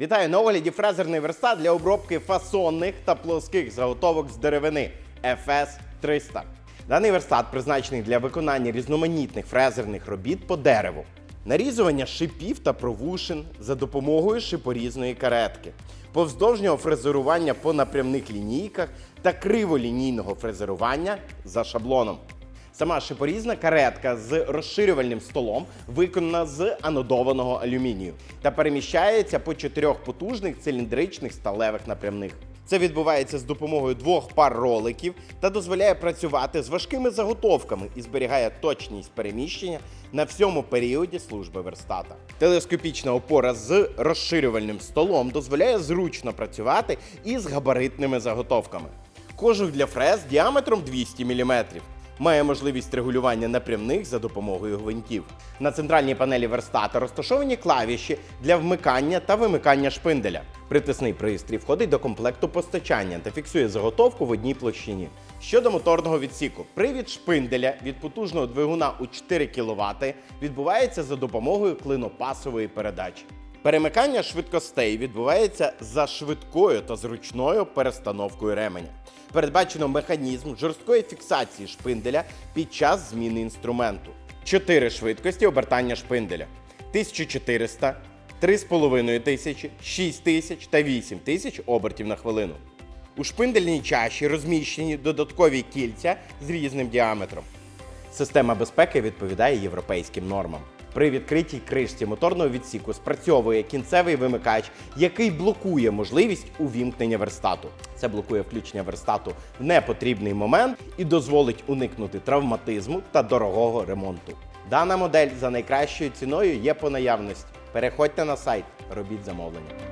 Вітаю на огляді фрезерний верстат для обробки фасонних та плоских заготовок з деревини FS 300. Даний верстат призначений для виконання різноманітних фрезерних робіт по дереву, нарізування шипів та провушин за допомогою шипорізної каретки, повздовжнього фрезерування по напрямних лінійках та криволінійного фрезерування за шаблоном. Сама шипорізна каретка з розширювальним столом виконана з анодованого алюмінію та переміщається по чотирьох потужних циліндричних сталевих напрямних. Це відбувається з допомогою двох пар роликів та дозволяє працювати з важкими заготовками і зберігає точність переміщення на всьому періоді служби верстата. Телескопічна опора з розширювальним столом дозволяє зручно працювати із габаритними заготовками. Кожух для фрез діаметром 200 мм. Має можливість регулювання напрямних за допомогою гвинтів. На центральній панелі верстата розташовані клавіші для вмикання та вимикання шпинделя. Притисний пристрій входить до комплекту постачання та фіксує заготовку в одній площині. Щодо моторного відсіку, привід шпинделя від потужного двигуна у 4 кВт відбувається за допомогою клинопасової передачі. Перемикання швидкостей відбувається за швидкою та зручною перестановкою ременя. Передбачено механізм жорсткої фіксації шпинделя під час зміни інструменту. Чотири швидкості обертання шпинделя: 1400, 3500, 6000 та 8000 обертів на хвилину. У шпиндельній чаші розміщені додаткові кільця з різним діаметром. Система безпеки відповідає європейським нормам. При відкритій кришці моторного відсіку спрацьовує кінцевий вимикач, який блокує можливість увімкнення верстату. Це блокує включення верстату в непотрібний момент і дозволить уникнути травматизму та дорогого ремонту. Дана модель за найкращою ціною є по наявності. Переходьте на сайт, робіть замовлення.